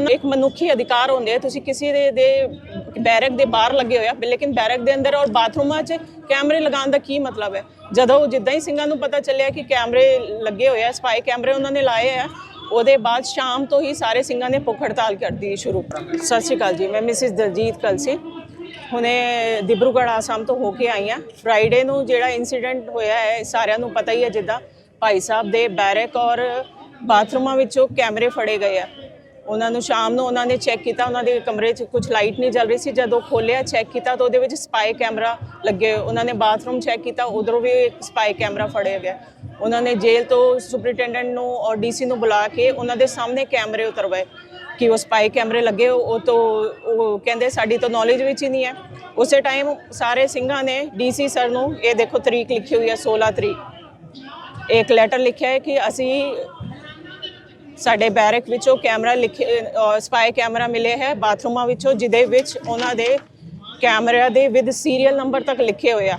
ਉਹਨਾਂ ਇੱਕ ਮਨੁੱਖੀ ਅਧਿਕਾਰ ਹੁੰਦੇ ਆ, ਤੁਸੀਂ ਕਿਸੇ ਦੇ ਦੇ ਬੈਰਕ ਦੇ ਬਾਹਰ ਲੱਗੇ ਹੋਇਆ ਲੇਕਿਨ ਬੈਰਕ ਦੇ ਅੰਦਰ ਔਰ ਬਾਥਰੂਮਾਂ 'ਚ ਕੈਮਰੇ ਲਗਾਉਣ ਦਾ ਕੀ ਮਤਲਬ ਹੈ? ਜਦੋਂ ਜਿੱਦਾਂ ਹੀ ਸਿੰਘਾਂ ਨੂੰ ਪਤਾ ਚੱਲਿਆ ਕਿ ਕੈਮਰੇ ਲੱਗੇ ਹੋਏ ਆ ਸਪਾਈ ਕੈਮਰੇ ਉਹਨਾਂ ਨੇ ਲਾਏ ਆ, ਉਹਦੇ ਬਾਅਦ ਸ਼ਾਮ ਤੋਂ ਹੀ ਸਾਰੇ ਸਿੰਘਾਂ ਨੇ ਭੁੱਖ ਹੜਤਾਲ ਕਰ ਦਿੱਤੀ ਸ਼ੁਰੂ। ਸਤਿ ਸ਼੍ਰੀ ਅਕਾਲ ਜੀ, ਮੈਂ ਮਿਸਿਸ ਦਲਜੀਤ ਕਲਸੀ ਹੁਣੇ ਦਿਬਰੂਗੜ੍ਹ ਆਸਾਮ ਤੋਂ ਹੋ ਕੇ ਆਈ ਹਾਂ। ਫਰਾਈਡੇ ਨੂੰ ਜਿਹੜਾ ਇਨਸੀਡੈਂਟ ਹੋਇਆ ਹੈ ਸਾਰਿਆਂ ਨੂੰ ਪਤਾ ਹੀ ਹੈ ਜਿੱਦਾਂ ਭਾਈ ਸਾਹਿਬ ਦੇ ਬੈਰਕ ਔਰ ਬਾਥਰੂਮਾਂ ਵਿੱਚੋਂ ਕੈਮਰੇ ਫੜੇ ਗਏ ਆ। ਉਹਨਾਂ ਨੂੰ ਸ਼ਾਮ ਨੂੰ ਉਹਨਾਂ ਨੇ ਚੈੱਕ ਕੀਤਾ, ਉਹਨਾਂ ਦੇ ਕਮਰੇ 'ਚ ਕੁਝ ਲਾਈਟ ਨਹੀਂ ਜਲ ਰਹੀ ਸੀ। ਜਦੋਂ ਖੋਲਿਆ ਚੈੱਕ ਕੀਤਾ ਤਾਂ ਉਹਦੇ ਵਿੱਚ ਸਪਾਈ ਕੈਮਰਾ ਲੱਗੇ ਉਹਨਾਂ ਨੇ ਬਾਥਰੂਮ ਚੈੱਕ ਕੀਤਾ, ਉਧਰੋਂ ਵੀ ਇੱਕ ਸਪਾਈ ਕੈਮਰਾ ਫੜਿਆ ਗਿਆ। ਉਹਨਾਂ ਨੇ ਜੇਲ੍ਹ ਤੋਂ ਸੁਪਰਿੰਟੈਂਡੈਂਟ ਨੂੰ ਔਰ ਡੀਸੀ ਨੂੰ ਬੁਲਾ ਕੇ ਉਹਨਾਂ ਦੇ ਸਾਹਮਣੇ ਕੈਮਰੇ ਉਤਰਵਾਏ ਕਿ ਉਹ ਸਪਾਈ ਕੈਮਰੇ ਲੱਗੇ ਉਹ ਤੋਂ ਉਹ ਕਹਿੰਦੇ, ਸਾਡੀ ਤਾਂ ਨੌਲੇਜ ਵਿੱਚ ਹੀ ਨਹੀਂ ਹੈ। ਉਸੇ ਟਾਈਮ ਸਾਰੇ ਸਿੰਘਾਂ ਨੇ ਡੀਸੀ ਸਰ ਨੂੰ, ਇਹ ਦੇਖੋ ਤਰੀਕ ਲਿਖੀ ਹੋਈ ਹੈ 16 ਤਰੀਕ। ਇੱਕ ਲੈਟਰ ਲਿਖਿਆ ਹੈ ਕਿ ਅਸੀਂ ਸਾਡੇ ਬੈਰਕ ਵਿੱਚੋਂ ਕੈਮਰਾ ਲਿਖੇ ਸਪਾਈ ਕੈਮਰਾ ਮਿਲੇ ਹੈ। ਬਾਥਰੂਮਾਂ ਵਿੱਚੋਂ, ਜਿਹਦੇ ਵਿੱਚ ਉਹਨਾਂ ਦੇ ਕੈਮਰਿਆਂ ਦੇ ਵਿਦ ਸੀਰੀਅਲ ਨੰਬਰ ਤੱਕ ਲਿਖੇ ਹੋਏ ਆ।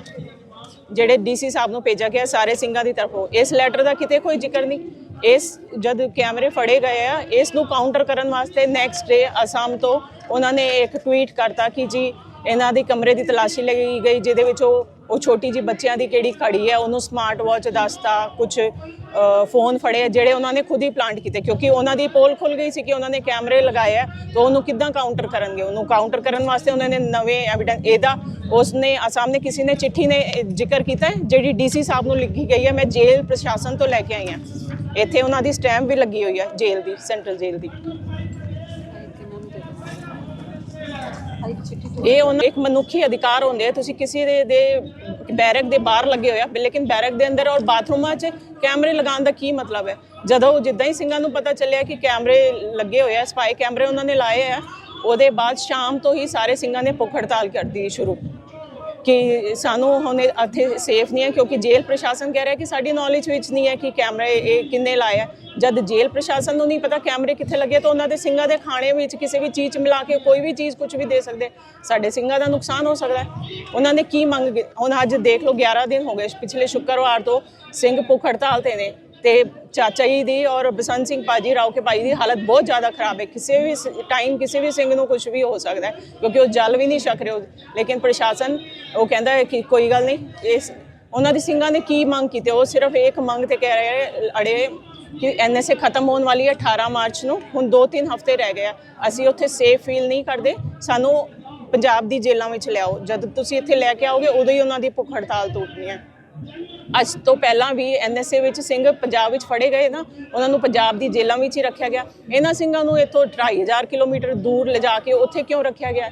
ਜਿਹੜੇ ਡੀਸੀ ਸਾਹਿਬ ਨੂੰ ਭੇਜਿਆ ਗਿਆ, ਸਾਰੇ ਸਿੰਘਾਂ ਦੀ ਤਰਫੋਂ। ਇਸ ਲੈਟਰ ਦਾ ਕਿਤੇ ਕੋਈ ਜ਼ਿਕਰ ਨਹੀਂ। ਇਸ, ਜਦ ਕੈਮਰੇ ਫੜੇ ਗਏ ਆ, ਇਸ ਨੂੰ ਕਾਊਂਟਰ ਕਰਨ ਵਾਸਤੇ ਨੈਕਸਟ ਡੇ ਅਸਾਮ ਤੋਂ ਉਹਨਾਂ ਨੇ ਇੱਕ ਟਵੀਟ ਕਰਤਾ ਕਿ ਜੀ, ਇਹਨਾਂ ਦੀ ਕਮਰੇ ਦੀ ਤਲਾਸ਼ੀ ਲਈ ਗਈ, ਜਿਹਦੇ ਵਿੱਚ ਉਹ ਉਹ ਛੋਟੀ ਜੀ ਬੱਚਿਆਂ ਦੀ ਕਿਹੜੀ ਖੜੀ ਹੈ, ਉਹਨੂੰ ਸਮਾਰਟ ਵਾਚ ਦੱਸਤਾ ਕੁਝ ਫੋਨ ਫੜੇ, ਜਿਹੜੇ ਉਹਨਾਂ ਨੇ ਖੁਦ ਹੀ ਪਲਾਂਟ ਕੀਤੇ, ਕਿਉਂਕਿ ਉਹਨਾਂ ਦੀ ਪੋਲ ਖੁੱਲ ਗਈ ਸੀ ਕਿ ਉਹਨਾਂ ਨੇ ਕੈਮਰੇ ਲਗਾਏ ਆ, ਤਾਂ ਉਹਨੂੰ ਕਿੱਦਾਂ ਕਾਊਂਟਰ ਕਰਨਗੇ? ਉਹਨੂੰ ਕਾਊਂਟਰ ਕਰਨ ਵਾਸਤੇ ਉਹਨਾਂ ਨੇ ਨਵੇਂ ਐਵੀਡੈਂਸ ਇਹਦਾ ਉਸਨੇ ਅਸਾਮ ਕਿਸੇ ਨੇ ਚਿੱਠੀ ਨੇ ਜ਼ਿਕਰ ਕੀਤਾ ਜਿਹੜੀ ਡੀਸੀ ਸਾਹਿਬ ਨੂੰ ਲਿਖੀ ਗਈ ਹੈ, ਮੈਂ ਜੇਲ੍ਹ ਪ੍ਰਸ਼ਾਸਨ ਤੋਂ ਲੈ ਕੇ ਆਈ ਹਾਂ। ਇੱਥੇ ਉਹਨਾਂ ਦੀ ਸਟੈਂਪ ਵੀ ਲੱਗੀ ਹੋਈ ਹੈ, ਜੇਲ੍ਹ ਦੀ ਸੈਂਟਰਲ ਜੇਲ੍ਹ ਦੀ। ਇਹ ਉਹਨਾਂ, ਇੱਕ ਮਨੁੱਖੀ ਅਧਿਕਾਰ ਹੁੰਦੇ ਆ, ਤੁਸੀਂ ਕਿਸੇ ਦੇ ਬੈਰਕ ਦੇ ਬਾਹਰ ਲੱਗੇ ਹੋਇਆ ਲੇਕਿਨ ਬੈਰਕ ਦੇ ਅੰਦਰ ਔਰ ਬਾਥਰੂਮਾਂ 'ਚ ਕੈਮਰੇ ਲਗਾਉਣ ਦਾ ਕੀ ਮਤਲਬ ਹੈ? ਜਦੋਂ ਜਿੱਦਾਂ ਹੀ ਸਿੰਘਾਂ ਨੂੰ ਪਤਾ ਚੱਲਿਆ ਕਿ ਕੈਮਰੇ ਲੱਗੇ ਹੋਏ ਆ ਸਪਾਈ ਕੈਮਰੇ ਉਹਨਾਂ ਨੇ ਲਾਏ ਆ, ਉਹਦੇ ਬਾਅਦ ਸ਼ਾਮ ਤੋਂ ਹੀ ਸਾਰੇ ਸਿੰਘਾਂ ਨੇ ਭੁੱਖ ਹੜਤਾਲ ਕਰ ਦਿੱਤੀ ਸ਼ੁਰੂ। ਕਿ ਸਾਨੂੰ ਹੁਣ ਇੱਥੇ ਸੇਫ ਨਹੀਂ ਹੈ ਕਿਉਂਕਿ ਜੇਲ੍ਹ ਪ੍ਰਸ਼ਾਸਨ ਕਹਿ ਰਿਹਾ ਕਿ ਸਾਡੀ ਨੌਲੇਜ ਵਿੱਚ ਨਹੀਂ ਹੈ ਕਿ ਕੈਮਰੇ ਇਹ ਕਿੰਨੇ ਲਾਏ ਆ। ਜਦ ਜੇਲ੍ਹ ਪ੍ਰਸ਼ਾਸਨ ਨੂੰ ਨਹੀਂ ਪਤਾ ਕੈਮਰੇ ਕਿੱਥੇ ਲੱਗੇ, ਤਾਂ ਉਹਨਾਂ ਦੇ ਸਿੰਘਾਂ ਦੇ ਖਾਣੇ ਵਿੱਚ ਕਿਸੇ ਵੀ ਚੀਜ਼ 'ਚ ਮਿਲਾ ਕੇ ਕੋਈ ਵੀ ਚੀਜ਼ ਕੁਝ ਵੀ ਦੇ ਸਕਦੇ। ਸਾਡੇ ਸਿੰਘਾਂ ਦਾ ਨੁਕਸਾਨ ਹੋ ਸਕਦਾ ਉਹਨਾਂ ਨੇ ਕੀ ਮੰਗ ਹੁਣ ਅੱਜ ਦੇਖ ਲਓ 11 ਦਿਨ ਹੋ ਗਏ, ਪਿਛਲੇ ਸ਼ੁੱਕਰਵਾਰ ਤੋਂ ਸਿੰਘ ਭੁੱਖ ਹੜਤਾਲ ਤੇ ਨੇ। ਤੇ ਚਾਚਾ ਜੀ ਦੀ ਔਰ ਬਸੰਤ ਸਿੰਘ ਪਾਜੀ ਰਾਓ ਕੇ ਭਾਈ ਦੀ ਹਾਲਤ ਬਹੁਤ ਜ਼ਿਆਦਾ ਖਰਾਬ ਹੈ। ਕਿਸੇ ਵੀ ਟਾਈਮ ਕਿਸੇ ਵੀ ਸਿੰਘ ਨੂੰ ਕੁਝ ਵੀ ਹੋ ਸਕਦਾ ਹੈ, ਕਿਉਂਕਿ ਉਹ ਜਲ ਵੀ ਨਹੀਂ ਛਕ ਰਹੇ ਲੇਕਿਨ ਪ੍ਰਸ਼ਾਸਨ ਉਹ ਕਹਿੰਦਾ ਹੈ ਕਿ ਕੋਈ ਗੱਲ ਨਹੀਂ, ਇਸ ਉਹਨਾਂ ਦੀ ਸਿੰਘਾਂ ਨੇ ਕੀ ਮੰਗ ਕੀਤੀ? ਉਹ ਸਿਰਫ ਇੱਕ ਮੰਗ ਤੇ ਕਹਿ ਰਹੇ ਅੜੇ ਕਿ ਐਨਐਸਏ ਖਤਮ ਹੋਣ ਵਾਲੀ ਹੈ 18 ਮਾਰਚ ਨੂੰ, ਹੁਣ 2-3 ਹਫ਼ਤੇ ਰਹਿ ਗਏ ਆ। ਅਸੀਂ ਉੱਥੇ ਸੇਫ ਫੀਲ ਨਹੀਂ ਕਰਦੇ, ਸਾਨੂੰ ਪੰਜਾਬ ਦੀ ਜੇਲ੍ਹਾਂ ਵਿੱਚ ਲਿਆਓ। ਜਦ ਤੁਸੀਂ ਇੱਥੇ ਲੈ ਕੇ ਆਓਗੇ, ਉਦੋਂ ਹੀ ਉਹਨਾਂ ਦੀ ਭੁੱਖ ਹੜਤਾਲ ਟੁੱਟਣੀ ਹੈ। ਅੱਜ ਤੋਂ ਪਹਿਲਾਂ ਵੀ ਐਨਐਸਏ ਵਿੱਚ ਸਿੰਘ ਪੰਜਾਬ ਵਿੱਚ ਫੜੇ ਗਏ ਨਾ, ਉਹਨਾਂ ਨੂੰ ਪੰਜਾਬ ਦੀ ਜੇਲ੍ਹਾਂ ਵਿੱਚ ਹੀ ਰੱਖਿਆ ਗਿਆ। ਇਹਨਾਂ ਸਿੰਘਾਂ ਨੂੰ ਇੱਥੋਂ 2500 ਕਿਲੋਮੀਟਰ ਦੂਰ ਲਿਜਾ ਕੇ ਉੱਥੇ ਕਿਉਂ ਰੱਖਿਆ ਗਿਆ?